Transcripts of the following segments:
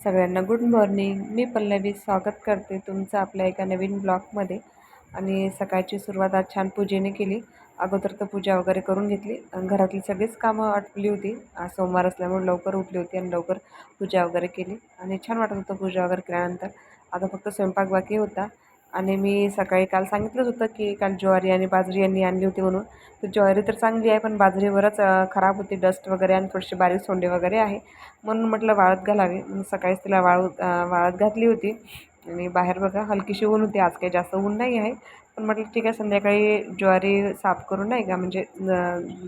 सगळ्यांना good morning. मी पल्लवी स्वागत करते तुमचं आपल्या एका नवीन ब्लॉगमध्ये. आणि सकाळची सुरुवात आज छान पूजेने केली. अगोदर तर पूजा वगैरे करून घेतली. घरातली सगळीच कामं आटपली होती. आज सोमवार असल्यामुळे लवकर उठली होती आणि लवकर पूजा वगैरे केली. आणि छान वाटत होतं पूजा वगैरे केल्यानंतर. आता फक्त स्वयंपाक बाकी होता. आणि मी सकाळी काल सांगितलंच होतं की काल ज्वारी आणि बाजरी यांनी आणली होती म्हणून. तर ज्वारी तर चांगली आहे पण बाजरीवरच खराब होती डस्ट वगैरे आणि थोडेसे बारीक सोंडे वगैरे आहे. म्हणून म्हटलं वाळत घालावी. म्हणून सकाळीच तिला वाळू वाळत घातली होती. आणि बाहेर बघा हलकीशी ऊन होती आज काही जास्त ऊन नाही आहे. पण म्हटलं ठीक आहे संध्याकाळी ज्वारी साफ करून नाही का म्हणजे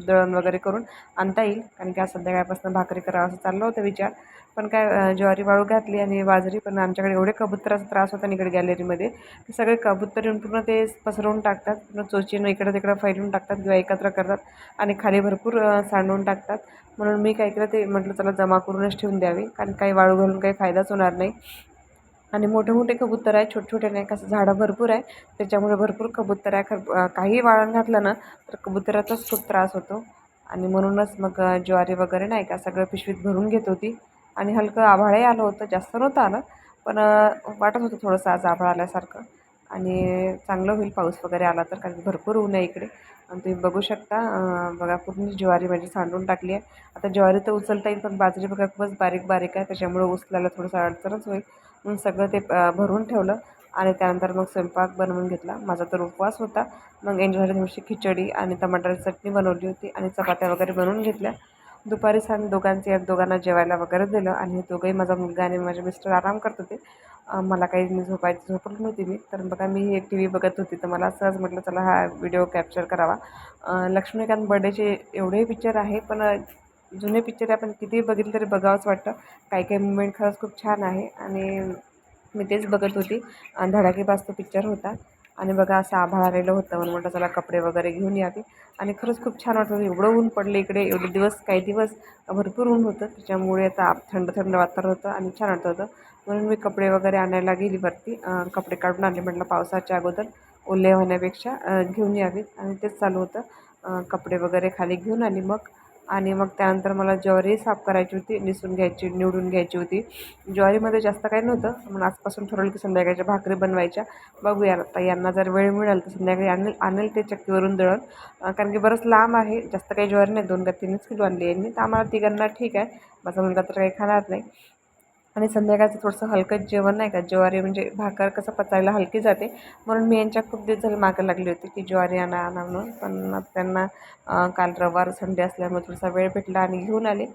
दळण वगैरे करून आणता येईल. कारण की आज संध्याकाळपासून भाकरी करावं असं चाललं होतं विचार. पण काय ज्वारी वाळू घातली आणि बाजरी पण आमच्याकडे एवढे कबुतराचा त्रास होता ना इकडे गॅलरीमध्ये की सगळे कबुतर येऊन पूर्ण ते पसरवून टाकतात पूर्ण चोचीनं इकडं तिकडं फैलून टाकतात किंवा एकत्र करतात आणि खाली भरपूर सांडवून टाकतात. म्हणून मी काय केलं ते म्हटलं चला जमा करूनच ठेवून द्यावी. कारण काही वाळू घालून काही फायदाच होणार नाही. आणि मोठे मोठे कबूतर आहे छोटे छोटे नाही कसं झाडं भरपूर आहे त्याच्यामुळे भरपूर कबूतर आहे. खर काही वाळण घातलं ना तर कबुतराचाच खूप त्रास होतो. आणि म्हणूनच मग ज्वारी वगैरे नाही का सगळं पिशवीत भरून घेत होती. आणि हलकं आभाळही आलं होतं जास्त नव्हतं आलं. पण वाटत होतं थोडंसं आज आभाळ आल्यासारखं. आणि चांगलं होईल पाऊस वगैरे आला तर कारण भरपूर ऊन आहे इकडे. आणि तुम्ही बघू शकता बघा पूर्ण ज्वारी माझी सांडून टाकली आहे. आता ज्वारी तर उचलता येईल पण बाजरी बघा खूपच बारीक बारीक आहे. त्याच्यामुळे उचलायला थोडंसं अडचणच होईल. म्हणून सगळं ते भरून ठेवलं आणि त्यानंतर मग स्वयंपाक बनवून घेतला. माझा तर उपवास होता. मग एंजॉयला थोडीशी खिचडी आणि टमाटरची चटणी बनवली होती आणि चपात्या वगैरे बनवून घेतल्या. दुपारी आम्ही दोघांचे या दोघांना जेवायला वगैरे दिलं आणि हे दोघंही माझा मुलगा आणि माझे मिस्टर आराम करत होते. मला काही झोपायची झोपत नव्हती मी. तर बघा मी हे टी व्ही बघत होती. तर मला सहज म्हटलं चला हा व्हिडिओ कॅप्चर करावा. लक्ष्मीकांत बर्डेचे एवढे पिक्चर आहे पण जुने पिक्चर आहे आपण कितीही बघितलं तरी बघावंच वाटतं. काही काही मुमेंट खरंच खूप छान आहे. आणि मी तेच बघत होती. धडाकेपास धडाकेबाज तो पिक्चर होता. आणि बघा असं आभाळ आलेलं होतं. म्हणून म्हटलं चला कपडे वगैरे घेऊन यावे आणि खरंच खूप छान वाटत होतं. एवढं ऊन पडलं इकडे एवढे दिवस काही दिवस भरपूर ऊन होतं. त्याच्यामुळे आता थंड थंड वातावरण होतं आणि छान वाटत होतं. म्हणून मी कपडे वगैरे आणायला गेली वरती. कपडे काढून आणले म्हटलं पावसाच्या अगोदर ओले होण्यापेक्षा घेऊन यावेत. आणि तेच चालू होतं. कपडे वगैरे खाली घेऊन आली मग आणि मग त्यानंतर मला ज्वारी साफ करायची होती निसून घ्यायची निवडून घ्यायची होती. ज्वारीमध्ये जास्त काही नव्हतं म्हणून आजपासून ठरवलं की संध्याकाळच्या भाकरी बनवायच्या. बघूया आता यांना जर वेळ मिळाल तर संध्याकाळी आणेल आणेल ते चक्कीवरून दळण. कारण की बरंच लांब आहे जास्त काही ज्वारी नाही दोन का तीनच किलो आणली यांनी. तर आम्हाला तिघांना ठीक आहे. माझा मुलगा तर काही खाणार नाही. आणि संध्याकाळचं थोडंसं हलकं जेवण नाही का? ज्वारी म्हणजे भाकर कसं पचायला हलकी जाते. म्हणून मी यांच्या खूप दिवस झाले मागं लागली होती की ज्वारी आणा आणा म्हणून. पण त्यांना काल रविवार संडे असल्यामुळे थोडासा वेळ भेटला आणि घेऊन आले.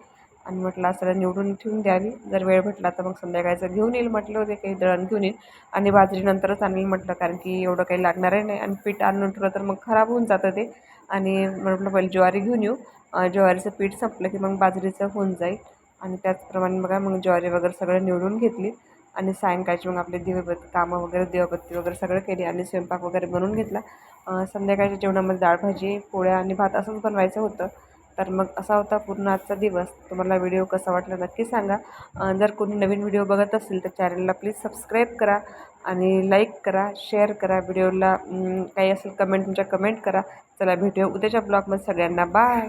आणि म्हटलं असं निवडून ठेवून द्यावी जर वेळ भेटला तर मग संध्याकाळचं घेऊन येईल म्हटलं होते काही दळण घेऊन येईल. आणि बाजरीनंतरच आणेल म्हटलं कारण की एवढं काही लागणारही नाही. आणि पीठ आणून ठेवलं तर मग खराब होऊन जातं ते. आणि म्हटलं पहिले ज्वारी घेऊन येऊ. ज्वारीचं पीठ संपलं की मग बाजरीचं होऊन जाईल. आणि त्याचप्रमाणे बघा मग ज्वारी वगैरे सगळं निवडून घेतली आणि सायंकाळची मग आपले दिवेबत कामं वगैरे दिवाबत्ती वगैरे सगळं केली आणि स्वयंपाक वगैरे बनवून घेतला. संध्याकाळच्या जेवणामध्ये डाळ भाजी पोळ्या आणि भात असंच बनवायचं होतं. तर मग असा होता पूर्ण आजचा दिवस. तुम्हाला व्हिडिओ कसा वाटला नक्की सांगा. जर कोणी नवीन व्हिडिओ बघत असेल तर चॅनलला प्लीज सबस्क्राईब करा आणि लाईक करा शेअर करा. व्हिडिओला काही असेल कमेंट तुमच्या कमेंट करा. चला भेटूया उद्याच्या ब्लॉगमध्ये. सगळ्यांना बाय.